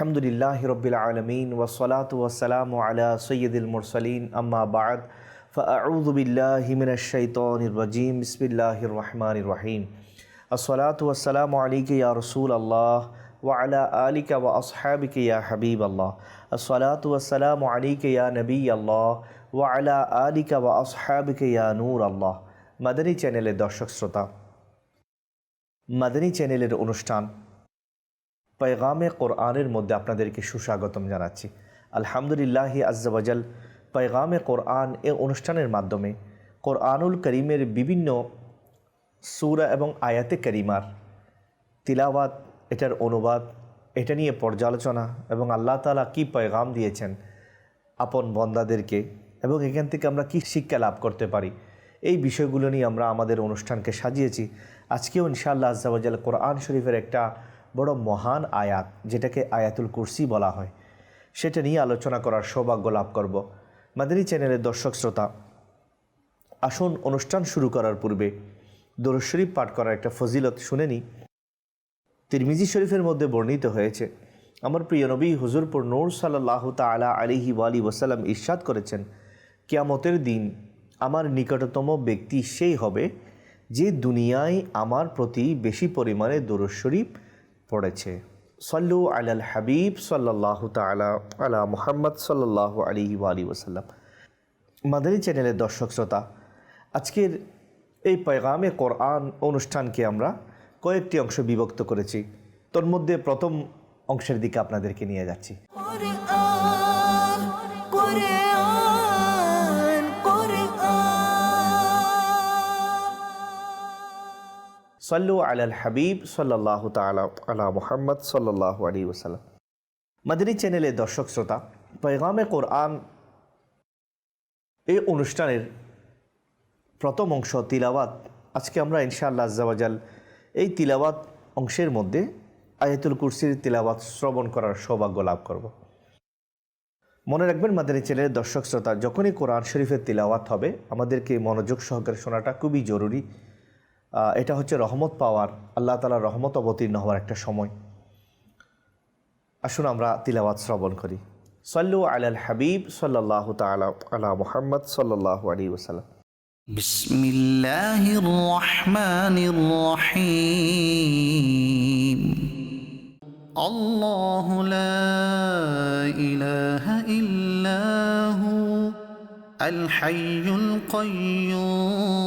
আলহামদুলিল্লাহ রবিল আলমিন ওসলাত ওসালাম আলা সৈয়দুল মুরসলিন আম্মা বাদ فأعوذ بالله من الشيطان الرجيم بسم الله الرحمن الرحيم الصلاة والسلام عليك يا رسول الله وعلى آلك وأصحابك يا حبيب الله الصلاة والسلام عليك يا نبي الله وعلى آلك وأصحابك يا نور الله মাদানী চ্যানেলের দর্শক শ্রোতা মাদানী চ্যানেলের অনুষ্ঠান পয়গামে কোরআনের মধ্যে আপনাদেরকে সুস্বাগতম জানাচ্ছি। আলহামদুলিল্লাহি আজ্জাবাজাল পয়গামে কোরআন এ অনুষ্ঠানের মাধ্যমে কোরআনুল করিমের বিভিন্ন সুরা এবং আয়াতে করিমার তিলাওয়াত, এটার অনুবাদ, এটা নিয়ে পর্যালোচনা এবং আল্লাহ তালা কী পয়গাম দিয়েছেন আপন বন্দাদেরকে এবং এখান থেকে আমরা কী শিক্ষা লাভ করতে পারি, এই বিষয়গুলো নিয়ে আমরা আমাদের অনুষ্ঠানকে সাজিয়েছি। আজকেও ইনশাআল্লাহ আজ্জাবাজাল কোরআন শরীফের একটা বড় মহান আয়াত, যেটাকে আয়াতুল কুরসি বলা হয়। সেটা নিয়ে আলোচনা করার সৌভাগ্য লাভ করব। মাদানী চ্যানেলের দর্শক শ্রোতা, আসুন অনুষ্ঠান শুরু করার পূর্বে দরুদ শরীফ পাঠ করার একটা ফজিলত শুনে নিই। তিরমিজি শরীফের মধ্যে বর্ণিত হয়েছে, আমার প্রিয় নবী হুজুরপুর নূর সাল্লাহ তালা আলিহি ওয়ালি ওসাল্লাম ইরশাদ করেছেন, কিয়ামতের দিন আমার নিকটতম ব্যক্তি সেই হবে, যে দুনিয়ায় আমার প্রতি বেশি পরিমাণে দরুদ শরীফ পড়েছে। সল্লু আলাল হাবিব সাল্লাহ তালা আলা মুহাম্মদ সাল্লাহ আলিহি ওয়ালি ওসাল্লাম মাদানী চ্যানেলের দর্শক শ্রোতা, আজকের এই পয়গামে কোরআন অনুষ্ঠানকে আমরা কয়েকটি অংশ বিভক্ত করেছি। তোর মধ্যে প্রথম অংশের দিকে আপনাদেরকে নিয়ে যাচ্ছি। সল্লু আলাল হাবিব সাল্লাহ তালা আলা মুহাম্মদ সাল্লাহ আলী ওসাল্লাম মাদানী চ্যানেলের দর্শক শ্রোতা, পয়গামে কোরআন এই অনুষ্ঠানের প্রথম অংশ তিলাওয়াত, আজকে আমরা ইনশাআল্লাহ আজ্জাবাজাল এই তিলাওয়াত অংশের মধ্যে আয়াতুল কুরসির তিলাওয়াত শ্রবণ করার সৌভাগ্য লাভ করব। মনে রাখবেন, মাদানী চ্যানেলের দর্শক শ্রোতা, যখনই কোরআন শরীফের তিলাওয়াত হবে, আমাদেরকে মনোযোগ সহকারে শোনাটা খুবই জরুরি। এটা হচ্ছে রহমত পাওয়ার আল্লাহ তালার রহমত অবতীর্ণ হওয়ার একটা সময় আসুন আমরা তিলাওয়াত শ্রবণ করি সল্লু আলাল হাবিব সাল্লাহ তালা আলা মুহাম্মদ সাল্লাহ আলী ওসালাম بسم الله الرحمن الرحيم الله لا إله إلا هو الحي القيوم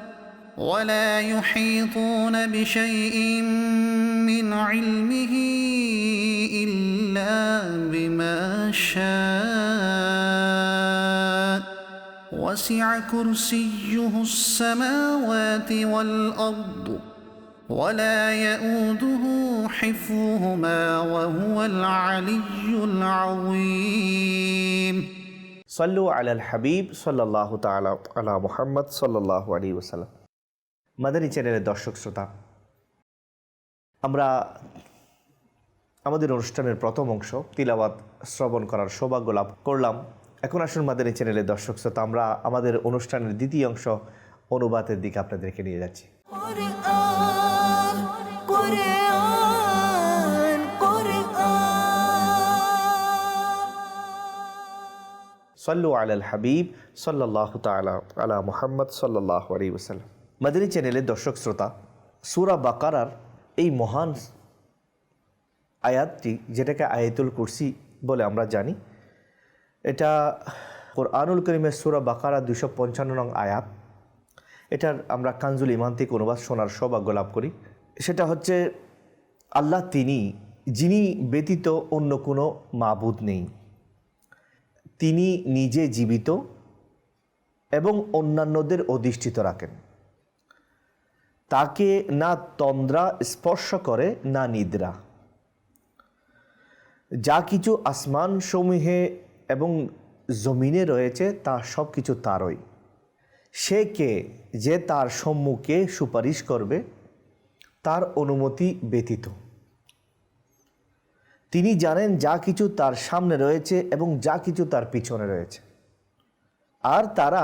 ولا يحيطون بشيء من علمه إلا بما شاء. وسع كرسيه السماوات والأرض ولا يئوده حفظهما وهو العلي العظيم. صلوا على الحبيب صلى الله تعالى على محمد صلى الله عليه وسلم. মাদানী চ্যানেলের দর্শক শ্রোতা আমরা আমাদের অনুষ্ঠানের প্রথম অংশ তিলাওয়াত শ্রবণ করার সৌভাগ্য লাভ করলাম। এখন আসুন মাদানী চ্যানেলের দর্শক শ্রোতা আমরা আমাদের অনুষ্ঠানের দ্বিতীয় অংশ অনুবাদের দিকে আপনাদেরকে নিয়ে যাচ্ছি। সল্লু আলাল হাবিব সাল্লাহ তালা আলা মুহাম্মদ সাল্লাহ আলী ওসাল্লাম মাদানী চ্যানেলের দর্শক শ্রোতা, সুরা বাকারার এই মহান আয়াতটি, যেটাকে আয়াতুল কুরসি বলে আমরা জানি, এটা কোরআনুল করিমের সুরা বাকারা দুশো পঞ্চান্ন নং আয়াত। এটার আমরা কাঞ্জুল ইমান থেকে অনুবাদ শোনার সৌভাগ্য লাভ করি। সেটা হচ্ছে, আল্লাহ তিনি, যিনি ব্যতীত অন্য কোনো মাবুদ নেই। তিনি নিজে জীবিত এবং অন্যান্যদের অধিষ্ঠিত রাখেন। তাকে না তন্দ্রা স্পর্শ করে, না নিদ্রা। যা কিছু আসমান সমূহে এবং জমিনে রয়েছে, তা সব কিছু তারই। সে কে যে তার সম্মুখে সুপারিশ করবে, তার অনুমতি ব্যতীত। তিনি জানেন যা কিছু তার সামনে রয়েছে এবং যা কিছু তার পিছনে রয়েছে। আর তারা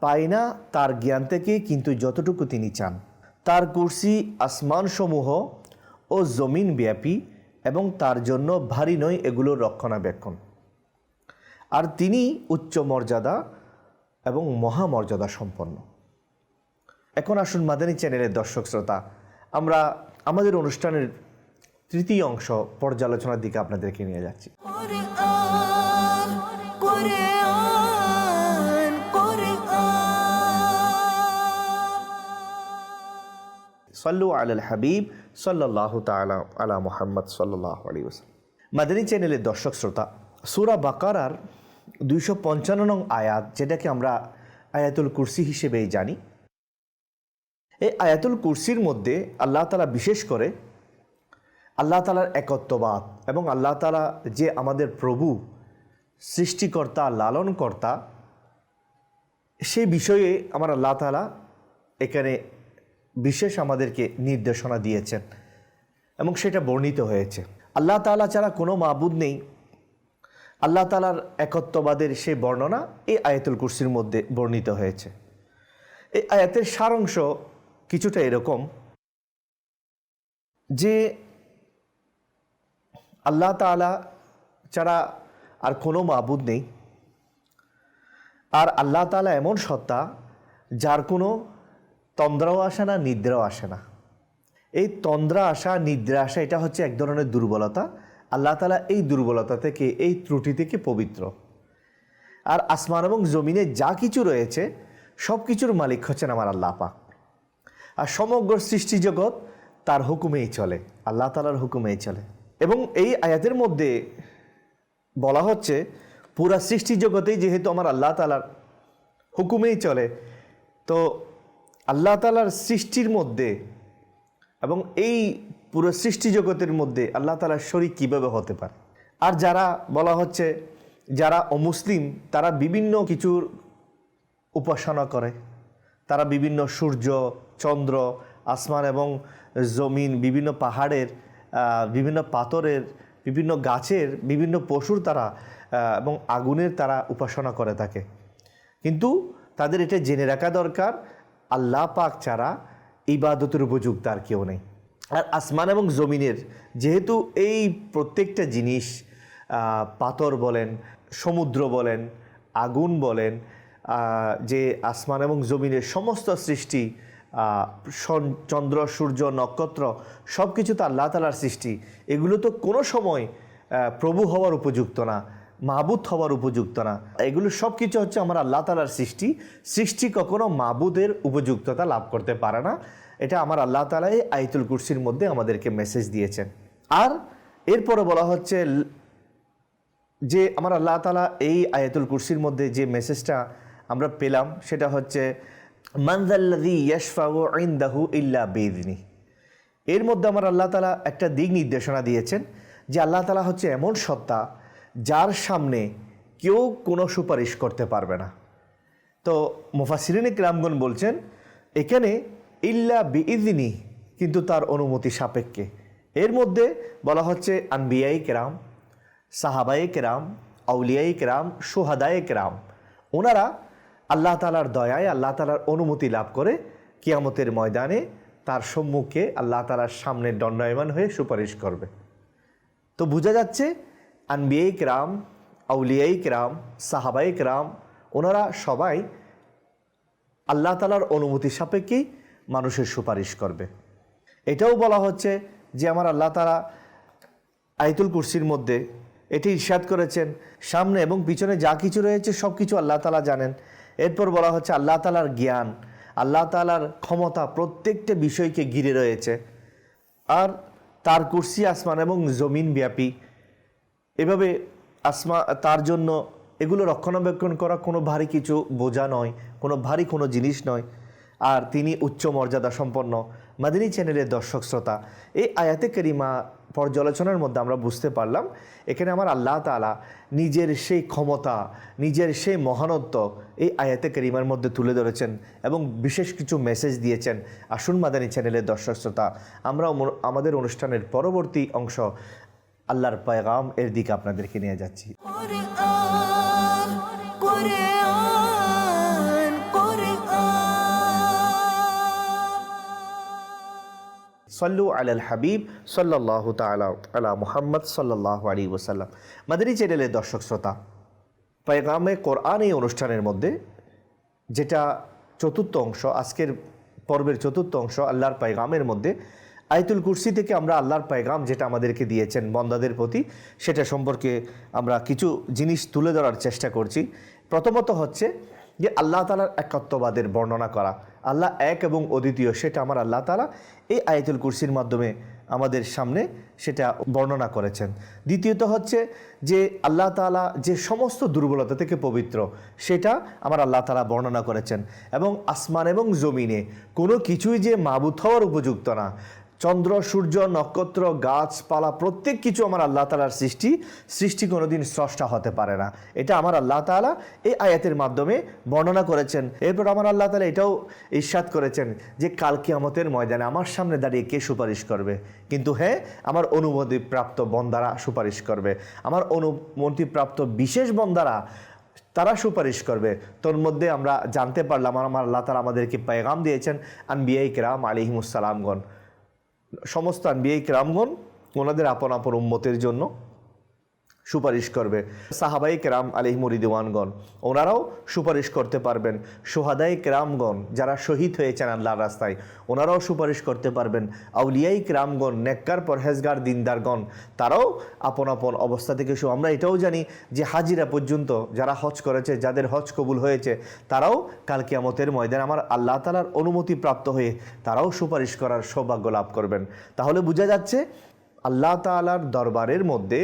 পায় না তার জ্ঞান থেকে, কিন্তু যতটুকু তিনি চান। তার কুর্সি আসমানসমূহ ও জমিন ব্যাপী এবং তার জন্য ভারী নয় এগুলোর রক্ষণাবেক্ষণ। আর তিনি উচ্চ মর্যাদা এবং মহামর্যাদা সম্পন্ন। এখন আসুন মাদানী চ্যানেলের দর্শক শ্রোতা, আমরা আমাদের অনুষ্ঠানের তৃতীয় অংশ পর্যালোচনার দিকে আপনাদেরকে নিয়ে যাচ্ছি। সাল্লু আল হাবিব সাল্লাহ তালা আলা মোহাম্মদ সাল্লাহ আলী ওসালাম মাদানী চ্যানেলের দর্শক শ্রোতা, সুরা বাকারার দুইশো পঞ্চান্ন নং আয়াত, যেটাকে আমরা আয়াতুল কুরসি হিসেবেই জানি। এই আয়াতুল কুরসির মধ্যে আল্লাহ তালা বিশেষ করে আল্লাহ তালার একত্ববাদ এবং আল্লাহ তালা যে আমাদের প্রভু, সৃষ্টিকর্তা, লালনকর্তা, সেই বিষয়ে আমার আল্লাহ তালা এখানে বিশেষ আমাদেরকে নির্দেশনা দিয়েছেন এবং সেটা বর্ণিত হয়েছে। আল্লাহ তালা ছাড়া কোনো মাবুদ নেই। আল্লাহ তালার একত্ববাদের সেই বর্ণনা এই আয়াতুল কুরসির মধ্যে বর্ণিত হয়েছে। এই আয়াতের সারাংশ কিছুটা এরকম যে আল্লাহ তালা ছাড়া আর কোনো মাবুদ নেই। আর আল্লাহ তালা এমন সত্তা যার কোনো তন্দ্রাও আসে না, নিদ্রাও আসে না। এই তন্দ্রা আসা, নিদ্রা আসা, এটা হচ্ছে এক ধরনের দুর্বলতা। আল্লাহ তালা এই দুর্বলতা থেকে, এই ত্রুটি থেকে পবিত্র। আর আসমান এবং জমিনে যা কিছু রয়েছে সব কিছুর মালিক হচ্ছেন আমার আল্লাহ পাক। আর সমগ্র সৃষ্টি জগৎ তার হুকুমেই চলে, আল্লাহ তালার হুকুমেই চলে। এবং এই আয়াতের মধ্যে বলা হচ্ছে, পুরা সৃষ্টি জগতেই যেহেতু আমার আল্লাহ তালার হুকুমেই চলে, তো আল্লাহ তালার সৃষ্টির মধ্যে এবং এই পুরো সৃষ্টি জগতের মধ্যে আল্লাহ তালার শরীর কীভাবে হতে পারে? আর যারা বলা হচ্ছে যারা অমুসলিম, তারা বিভিন্ন কিছুর উপাসনা করে। তারা বিভিন্ন সূর্য, চন্দ্র, আসমান এবং জমিন, বিভিন্ন পাহাড়ের বিভিন্ন পাথরের, বিভিন্ন গাছের, বিভিন্ন পশুর তারা এবং আগুনের তারা উপাসনা করে থাকে। কিন্তু তাদের এটা জেনে রাখা দরকার আল্লাহ পাক ছাড়া ইবাদতের উপযুক্ত আর কেউ নেই। আর আসমান এবং জমিনের যেহেতু এই প্রত্যেকটা জিনিস পাথর বলেন, সমুদ্র বলেন, আগুন বলেন যে আসমান এবং জমিনের সমস্ত সৃষ্টি চন্দ্র, সূর্য, নক্ষত্র সব কিছু তো আল্লাহ তালার সৃষ্টি। এগুলো তো কোনো সময় প্রভু হওয়ার উপযুক্ত না। মাবুদ হওয়ার উপযুক্ত না। এগুলো সব কিছু হচ্ছে আমার আল্লাহ তালার সৃষ্টি। সৃষ্টি কখনো মাবুদের উপযুক্ততা লাভ করতে পারে না। এটা আমার আল্লাহ তালা এই আইতুল কুরসির মধ্যে আমাদেরকে মেসেজ দিয়েছেন। আর এরপরে বলা হচ্ছে যে আমার আল্লাহ তালা এই আয়াতুল কুরসির মধ্যে যে মেসেজটা আমরা পেলাম, সেটা হচ্ছে মানজাল্লাদি ইয়াশফাউ ইন্দাহু ইল্লা বেদিনী এর মধ্যে আমার আল্লাহ তালা একটা দিক নির্দেশনা দিয়েছেন যে আল্লাহ তালা হচ্ছে এমন সত্তা যার সামনে কেউ কোনো সুপারিশ করতে পারবে না। তো মুফাসিরিনে কিরামগণ বলছেন, এখানে ইল্লা বিইদিনী কিন্তু তার অনুমতি সাপেক্ষে। এর মধ্যে বলা হচ্ছে, আনবিয়াই কেরাম সাহাবাই কেরাম আউলিয়াই কেরাম, সোহাদায়ে কেরাম ওনারা আল্লাহ তালার দয়ায়, আল্লাহ তালার অনুমতি লাভ করে কিয়ামতের ময়দানে তার সম্মুখে আল্লাহ তালার সামনে দণ্ডায়মান হয়ে সুপারিশ করবে। তো বোঝা যাচ্ছে আনবিয়াই কেরাম, আউলিয়াই কেরাম, সাহাবাই কেরাম, ওনারা সবাই আল্লাহ তালার অনুমতি সাপেক্ষেই মানুষের সুপারিশ করবে। এটাও বলা হচ্ছে যে আমার আল্লাহ তালা আইতুল কুরসির মধ্যে এটি ইরশাদ করেছেন। সামনে এবং পিছনে যা কিছু রয়েছে সব কিছু আল্লাহ তালা জানেন। এরপর বলা হচ্ছে আল্লাহ তালার জ্ঞান, আল্লাহ তালার ক্ষমতা প্রত্যেকটা বিষয়কে ঘিরে রয়েছে। আর তার কুরসি আসমান এবং জমিন ব্যাপী এভাবে আসমা, তার জন্য এগুলো রক্ষণাবেক্ষণ করা কোনো ভারী কিছু বোঝা নয়, কোনো ভারী কোনো জিনিস নয়। আর তিনি উচ্চ মর্যাদা সম্পন্ন মাদিনী চ্যানেলের দর্শক শ্রোতা। এই আয়াতে করিমা পর্যালোচনার মধ্যে আমরা বুঝতে পারলাম, এখানে আমার আল্লাহ তালা নিজের সেই ক্ষমতা, নিজের সেই মহানত্ব এই আয়াতে করিমার মধ্যে তুলে ধরেছেন এবং বিশেষ কিছু মেসেজ দিয়েছেন। আসুন মাদানী চ্যানেলের দর্শক শ্রোতা আমরা আমাদের অনুষ্ঠানের পরবর্তী অংশ আল্লাহর পয়গাম এর দিকে আপনাদেরকে নিয়ে যাচ্ছি. সল্লু আলাল হাবিব সাল্লাহ তালা আলা মুহাম্মদ সাল্লাহ আলী ওসাল্লাম মাদানী চ্যানেলের দর্শক শ্রোতা পয়গামে কোরআন এই অনুষ্ঠানের মধ্যে যেটা চতুর্থ অংশ আজকের পর্বের চতুর্থ অংশ আল্লাহর পায়গামের মধ্যে আয়তুল কুরসি থেকে আমরা আল্লাহর পায়গাম যেটা আমাদেরকে দিয়েছেন বন্দাদের প্রতি, সেটা সম্পর্কে আমরা কিছু জিনিস তুলে ধরার চেষ্টা করছি। প্রথমত হচ্ছে যে আল্লাহ তালার একত্ববাদের বর্ণনা করা। আল্লাহ এক এবং অদ্বিতীয়, সেটা আমার আল্লাহ তালা এই আয়াতুল কুরসির মাধ্যমে আমাদের সামনে সেটা বর্ণনা করেছেন। দ্বিতীয়ত হচ্ছে যে আল্লাহ তালা যে সমস্ত দুর্বলতা থেকে পবিত্র, সেটা আমার আল্লাহ তালা বর্ণনা করেছেন। এবং আসমান এবং জমিনে কোনো কিছুই যে মাবুত হওয়ার উপযুক্ত না চন্দ্র, সূর্য, নক্ষত্র, গাছপালা, প্রত্যেক কিছু আমার আল্লাহ তালার সৃষ্টি। সৃষ্টি কোনোদিন স্রষ্টা হতে পারে না। এটা আমার আল্লাহ তালা এই আয়াতের মাধ্যমে বর্ণনা করেছেন। এরপর আমার আল্লাহ তালা এটাও ইস্বাদ করেছেন যে, কাল কিয়ামতের ময়দানে আমার সামনে দাঁড়িয়ে কে সুপারিশ করবে? কিন্তু হ্যাঁ আমার অনুমতিপ্রাপ্ত বন্দারা সুপারিশ করবে। আমার অনুমতিপ্রাপ্ত বিশেষ বন্দারা, তারা সুপারিশ করবে। তোর মধ্যে আমরা জানতে পারলাম, আমার আল্লাহ তালা আমাদেরকে পেগাম দিয়েছেন আনবিয়াই কেরাম আলিহিমুসালামগণ সমস্ত আনবিয়াই ক্রামগণ ওনাদের আপন আপন উম্মতের জন্য সুপারিশ করবে। সাহাবাই কেরাম আলিহমুরিদিওয়ানগণ ওনারাও সুপারিশ করতে পারবেন। সোহাদাই কেরামগণ যারা শহীদ হয়েছেন আল্লাহর রাস্তায়, ওনারাও সুপারিশ করতে পারবেন। আউলিয়াই কেরামগণ, নেককার পরহেজগার দিনদারগণ, তারাও আপন আপন অবস্থা থেকে শু আমরা এটাও জানি যে হাজিরা পর্যন্ত যারা হজ করেছে, যাদের হজ কবুল হয়েছে, তারাও কাল কিয়ামতের ময়দান আমার আল্লাহ তালার অনুমতি প্রাপ্ত হয়ে তারাও সুপারিশ করার সৌভাগ্য লাভ করবেন। তাহলে বোঝা যাচ্ছে, আল্লাহ তালার দরবারের মধ্যে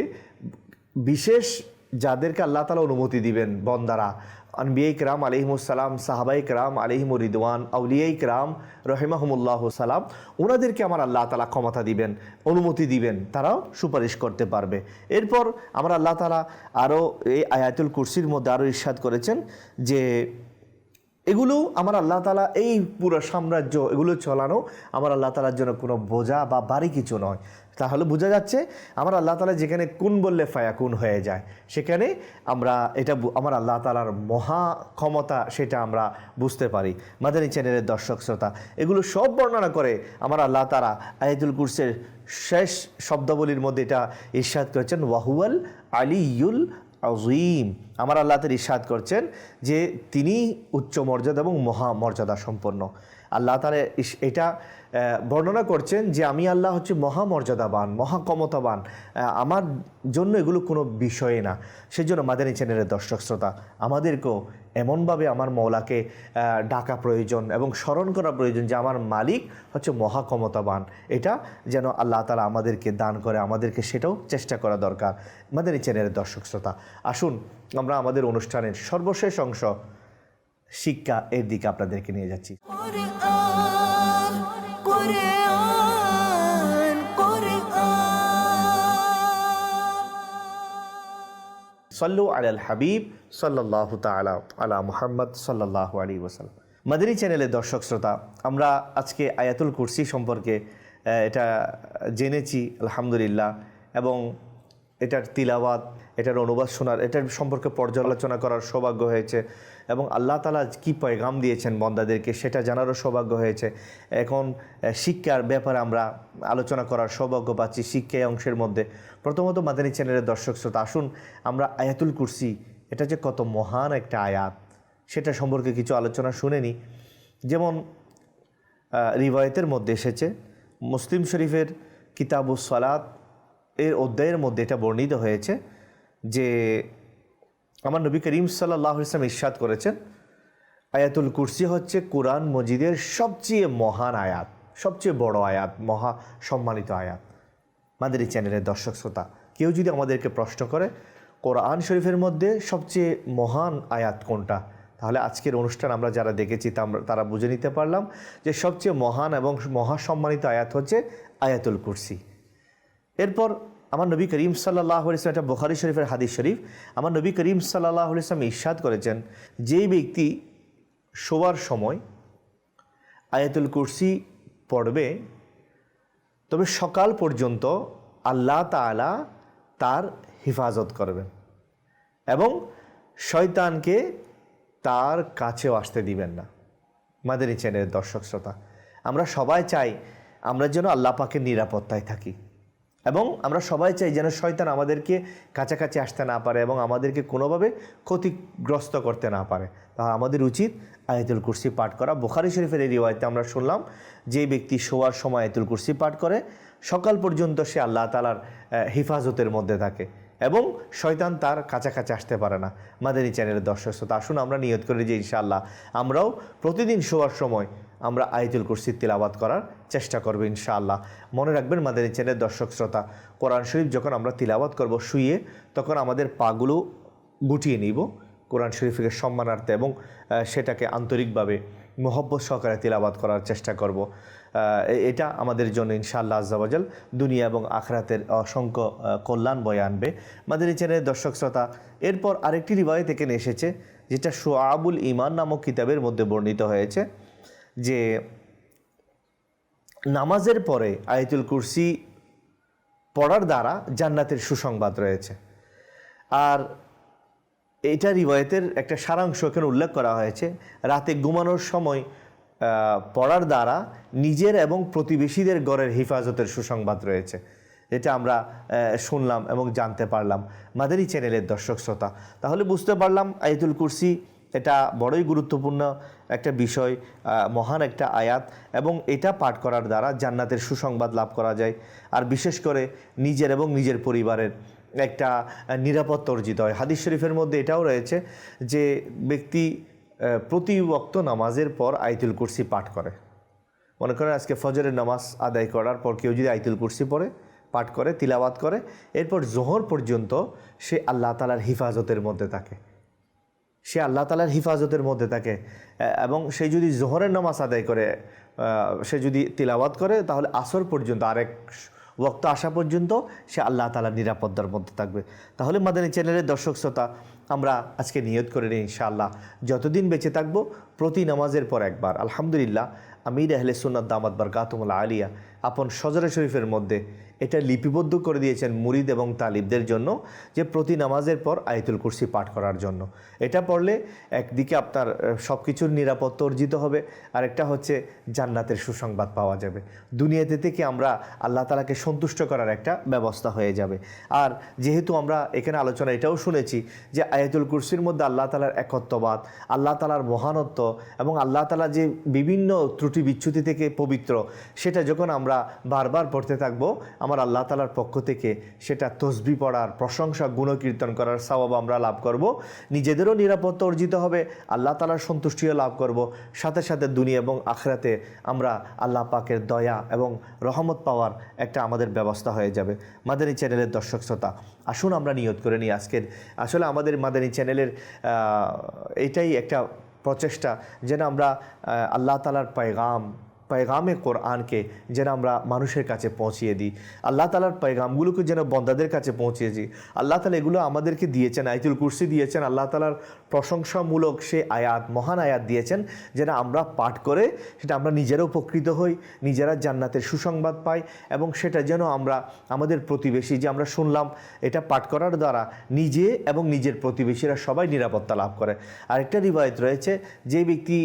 বিশেষ যাদেরকে আল্লাহ তালা অনুমতি দিবেন বন্দারা আনবিয়াই রাম আলিহিমুসালাম সাহাবাই রাম আলিহিমুর রিদওয়ান আউলিয়াই রাম রহেমাহমুল্লাহ সালাম ওনাদেরকে আমার আল্লাহ তালা ক্ষমতা দিবেন, অনুমতি দিবেন, তারাও সুপারিশ করতে পারবে। এরপর আমার আল্লাহ তালা আরও এই আয়াতুল কুরসির মধ্যে আরও ইস্বাদ করেছেন যে এগুলো আমার আল্লাহ তালা এই পুরো সাম্রাজ্য এগুলো চলানো আমার আল্লাহ তালার জন্য কোনো বোঝা বা বাড়ি কিছু নয়। তাহলে বোঝা যাচ্ছে আমার আল্লাহ তালা যেখানে কোন বললে ফায়া কোন হয়ে যায়, সেখানে আমরা এটা আমার আল্লাহ তালার মহা ক্ষমতা সেটা আমরা বুঝতে পারি। মাদানী চ্যানেলের দর্শক শ্রোতা, এগুলো সব বর্ণনা করে আমার আল্লাহ তালা আয়াতুল কুরসের শেষ শব্দাবলীর মধ্যে এটা ইরশাদ করেছেন, ওয়াহুয়াল আলিউল আজিম আমার আল্লাহ তার ইস্বাদ করছেন যে তিনি উচ্চ মর্যাদা এবং মহা মর্যাদা সম্পন্ন। আল্লাহ তালা এটা বর্ণনা করছেন যে আমি আল্লাহ হচ্ছে মহামর্যাদাবান মহাক্ষমতাবান। আহ, আমার জন্য এগুলো কোনো বিষয়ে না। সেজন্য মাদানী চ্যানেলের দর্শক শ্রোতা আমাদেরকেও এমনভাবে আমার মৌলাকে ডাকা প্রয়োজন এবং স্মরণ করা প্রয়োজন যে আমার মালিক হচ্ছে মহাক্ষমতাবান। এটা যেন আল্লাহ তালা আমাদেরকে দান করে আমাদেরকে সেটাও চেষ্টা করা দরকার। মাদানী চ্যানেলের দর্শক শ্রোতা আসুন আমরা আমাদের অনুষ্ঠানের সর্বশেষ অংশ শিক্ষা এর দিকে আপনাদেরকে নিয়ে যাচ্ছি. সল্লু আলাল হাবিব সাল্লাহ তালা আলা মুহাম্মদ সাল্লাহ আলী ওসালাম মাদানী চ্যানেলের দর্শক শ্রোতা আমরা আজকে আয়াতুল কুরসি সম্পর্কে এটা জেনেছি আলহামদুলিল্লাহ এবং এটার তিলাওয়াত এটার অনুবাদ শোনার এটার সম্পর্কে পর্যালোচনা করার সৌভাগ্য হয়েছে এবং আল্লাহ তালা কি পয়গাম দিয়েছেন বন্দাদেরকে সেটা জানারও সৌভাগ্য হয়েছে। এখন শিক্ষার ব্যাপারে আমরা আলোচনা করার সৌভাগ্য পাচ্ছি শিক্ষা অংশের মধ্যে। প্রথমত মাদানী চ্যানেলের দর্শক শ্রোতা আসুন আমরা আয়াতুল কুরসি এটা যে কত মহান একটা আয়াত সেটা সম্পর্কে কিছু আলোচনা শুনে নিই। যেমন আহ, রিওয়ায়তের মধ্যে এসেছে মুসলিম শরীফের কিতাবুস সালাত এর অধ্যায়ের মধ্যে এটা বর্ণিত হয়েছে। আমার নবী করিম সাল্লাহ ইসলাম ইরশাদ করেছেন, আয়াতুল কুরসি হচ্ছে কোরআন মজিদের সবচেয়ে মহান আয়াত, সবচেয়ে বড় আয়াত, মহা সম্মানিত আয়াত। আমাদের এই চ্যানেলের দর্শক শ্রোতা, কেউ যদি আমাদেরকে প্রশ্ন করে, কোরআন শরীফের মধ্যে সবচেয়ে মহান আয়াত কোনটা? তাহলে আজকের অনুষ্ঠান আমরা যারা দেখেছি তারা বুঝে নিতে পারলাম যে সবচেয়ে মহান এবং মহাসম্মানিত আয়াত হচ্ছে আয়াতুল কুরসি। এরপর আমার নবী করিম সাল্লাহ ইসলাম এটা বোখারি শরীফের হাদিস শরীফ, আমার নবী করিম সাল্লাহ ইসলাম ইরশাদ করেছেন যেই ব্যক্তি শোয়ার সময় আয়াতুল কুরসি পড়বে, তবে সকাল পর্যন্ত আল্লাহ তাআলা তার হেফাজত করবেন এবং শয়তানকে তার কাছেও আসতে দিবেন না। মাদানী চ্যানেলের দর্শক শ্রোতা, আমরা সবাই চাই আমরা যেন আল্লাহ পাকের নিরাপত্তায় থাকি। এবং আমরা সবাই চাই যেন শয়তান আমাদেরকে কাছাকাছি আসতে না পারে এবং আমাদেরকে কোনোভাবে ক্ষতিগ্রস্ত করতে না পারে। তাহলে আমাদের উচিত আয়াতুল কুরসি পাঠ করা। বোখারি শরীফের এই রিওয়ায়তে আমরা শুনলাম, যে ব্যক্তি শোয়ার সময় আয়াতুল কুরসি পাঠ করে, সকাল পর্যন্ত সে আল্লাহ তালার হেফাজতের মধ্যে থাকে এবং শয়তান তার কাছাকাছি আসতে পারে না। মাদানী চ্যানেলের দর্শক আসুন আমরা নিয়ত করি যে ইনশাআল্লাহ আমরাও প্রতিদিন শোয়ার সময় আমরা আয়াতুল কুরসির তিলাবাত করার চেষ্টা করব ইনশাআল্লাহ। মনে রাখবেন মাদানী চ্যানেলের দর্শক শ্রোতা, কোরআন শরীফ যখন আমরা তিলাবাত করব শুয়ে তখন আমাদের পাগুলো গুটিয়ে নিব কোরআন শরীফকে সম্মানার্থে এবং সেটাকে আন্তরিকভাবে মোহব্বত সহকারে তিলাবাত করার চেষ্টা করব। এটা আমাদের জন্য ইনশাআল্লাহ আজ্জাবাজাল দুনিয়া এবং আখরাতের অসংখ্য কল্যাণ বয়ে আনবে। আমাদের এই চ্যানেলের দর্শক শ্রোতা, এরপর আরেকটি রিবায়ত এখানে এসেছে, যেটা সোয়াবুল ইমান নামক কিতাবের মধ্যে বর্ণিত হয়েছে। যে নামাজের পরে আয়াতুল কুরসি পড়ার দ্বারা জান্নাতের সুসংবাদ রয়েছে। আর এটা রিবায়তের একটা সারাংশ এখানে উল্লেখ করা হয়েছে। রাতে ঘুমানোর সময় পড়ার দ্বারা নিজের এবং প্রতিবেশীদের গড়ের হেফাজতের সুসংবাদ রয়েছে। যেটা আমরা শুনলাম এবং জানতে পারলাম। মাদারি চ্যানেলের দর্শক শ্রোতা, তাহলে বুঝতে পারলাম আয়াতুল কুরসি এটা বড়ই গুরুত্বপূর্ণ একটা বিষয় মহান একটা আয়াত এবং এটা পাঠ করার দ্বারা জান্নাতের সুসংবাদ লাভ করা যায়। আর বিশেষ করে নিজের এবং নিজের পরিবারের একটা নিরাপত্তা অর্জিত হয়। হাদিস শরীফের মধ্যে এটাও রয়েছে যে ব্যক্তি আহ, প্রতি ওয়াক্ত নামাজের পর আইতুল কুরসি পাঠ করে। মনে করেন আজকে ফজরের নামাজ আদায় করার পর কেউ যদি আইতুল কুরসি পড়ে পাঠ করে তিলাবাত করে এরপর জোহর পর্যন্ত সে আল্লাহ তালার হিফাজতের মধ্যে থাকে। সে আল্লাহ তালার হিফাজতের মধ্যে থাকে। এবং সে যদি জোহরের নামাজ আদায় করে সে যদি তিলাবাত করে, তাহলে আসর পর্যন্ত, আরেক বক্ত আসা পর্যন্ত সে আল্লাহ তালার নিরাপত্তার মধ্যে থাকবে। তাহলে মাদানী চ্যানেলের দর্শক শ্রোতা, আমরা আজকে নিয়ত করে নিই ইনশাআল্লাহ, যতদিন বেঁচে থাকব, প্রতি নামাজের পর একবার। আলহামদুলিল্লাহ, আমির আহলে সুন্নাত দামাত বারকাতুমুল্লা আলিয়া, আপন সজরে শরীফের মধ্যে এটা লিপিবদ্ধ করে দিয়েছেন মুরিদ এবং তালিবদের জন্য যে প্রতি নামাজের পর আয়তুল কুরসি পাঠ করার জন্য। এটা পড়লে একদিকে আপনার সব কিছুর নিরাপত্তা অর্জিত হবে, আরেকটা হচ্ছে জান্নাতের সুসংবাদ পাওয়া যাবে। দুনিয়াতে থেকে আমরা আল্লাহ তালাকে সন্তুষ্ট করার একটা ব্যবস্থা হয়ে যাবে। আর যেহেতু আমরা এখানে আলোচনা এটাও শুনেছি যে আয়াতুল কুরসির মধ্যে আল্লাহ তালার একত্ববাদ, আল্লাহ তালার মহানত্ব এবং আল্লাহ তালা যে বিভিন্ন ত্রুটি বিচ্যুতি থেকে পবিত্র, সেটা যখন আমরা বারবার পড়তে থাকব আমার আল্লাহ তালার পক্ষ থেকে সেটা তসবি পড়ার প্রশংসা, গুণকীর্তন করার স্বভাব আমরা লাভ করব। নিজেদেরও নিরাপত্তা অর্জিত হবে, আল্লাহ তালার সন্তুষ্টিও লাভ করব। সাথে সাথে দুনিয়া এবং আখরাতে আমরা আল্লাহ পাকের দয়া এবং রহমত পাওয়ার একটা আমাদের ব্যবস্থা হয়ে যাবে। মাদানী চ্যানেলের দর্শক শ্রোতা, আসুন আমরা নিয়ত করে নিই আজকের। আসলে আমাদের মাদানী চ্যানেলের এটাই একটা প্রচেষ্টা যেন আমরা আল্লাহ তালার পায়গাম পায়গামে কোরআনকে যেন আমরা মানুষের কাছে পৌঁছিয়ে দিই। আল্লাহ তালার পায়গামগুলোকে যেন বন্দাদের কাছে পৌঁছিয়ে দিই। আল্লাহ তালা এগুলো আমাদেরকে দিয়েছেন আইতুল কুরসি দিয়েছেন, আল্লাহ তালার প্রশংসামূলক সে আয়াত, মহান আয়াত দিয়েছেন যেন আমরা পাঠ করে সেটা আমরা নিজেরা উপকৃত হই, নিজেরা জান্নাতের সুসংবাদ পাই এবং সেটা যেন আমরা আমাদের প্রতিবেশী যে আমরা শুনলাম এটা পাঠ করার দ্বারা নিজে এবং নিজের প্রতিবেশীরা সবাই নিরাপত্তা লাভ করে। আরেকটা রিবায়ত রয়েছে, যে ব্যক্তি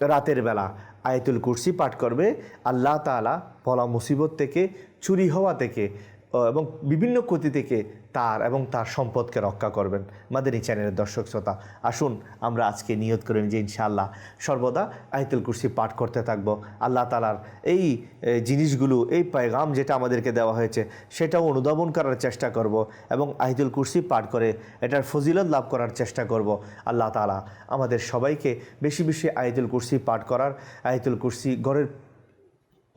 রাতের বেলা আয়তুল কুরসি পাঠ করবে। আল্লাহ তালা বলা মুসিবত থেকে, চুরি হওয়া থেকে এবং বিভিন্ন ক্ষতি থেকে তার এবং তার সম্পদকে রক্ষা করবেন। মাদানী চ্যানেলের দর্শক শ্রোতা, আসুন আমরা আজকে নিয়ত করেন যে ইনশাআল্লাহ সর্বদা আয়াতুল কুরসি পাঠ করতে থাকব। আল্লাহ তালার এই জিনিসগুলো, এই পায়গাম যেটা আমাদেরকে দেওয়া হয়েছে, সেটাও অনুধাবন করার চেষ্টা করব এবং আহিতুল কুরসি পাঠ করে এটার ফজিলত লাভ করার চেষ্টা করব। আল্লাহ তালা আমাদের সবাইকে বেশি বেশি আয়াতুল কুরসি পাঠ করার, আয়াতুল কুরসি ঘরের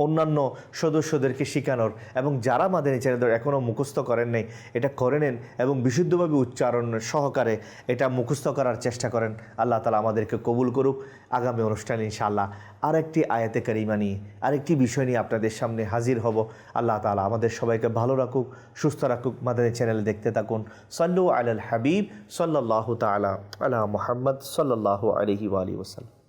অন্যান্য সদস্যদেরকে শেখানোর এবং যারা মাদানী চ্যানেল এখনও মুখস্থ করেন নাই, এটা করে নেন এবং বিশুদ্ধভাবে উচ্চারণ সহকারে এটা মুখস্থ করার চেষ্টা করেন। আল্লাহ তালা আমাদেরকে কবুল করুক। আগামী অনুষ্ঠানে ইনশাআল্লাহ আরেকটি আয়াতে কারিমা নিয়ে, আরেকটি বিষয় নিয়ে আপনাদের সামনে হাজির হব। আল্লাহ তালা আমাদের সবাইকে ভালো রাখুক, সুস্থ রাখুক মাদানী চ্যানেল দেখতে থাকুন। সাল্লু আলাল হাবিব সাল্লাহ তালা আলা মোহাম্মদ সাল্লাহ আলহি আলী ওসাল্লাম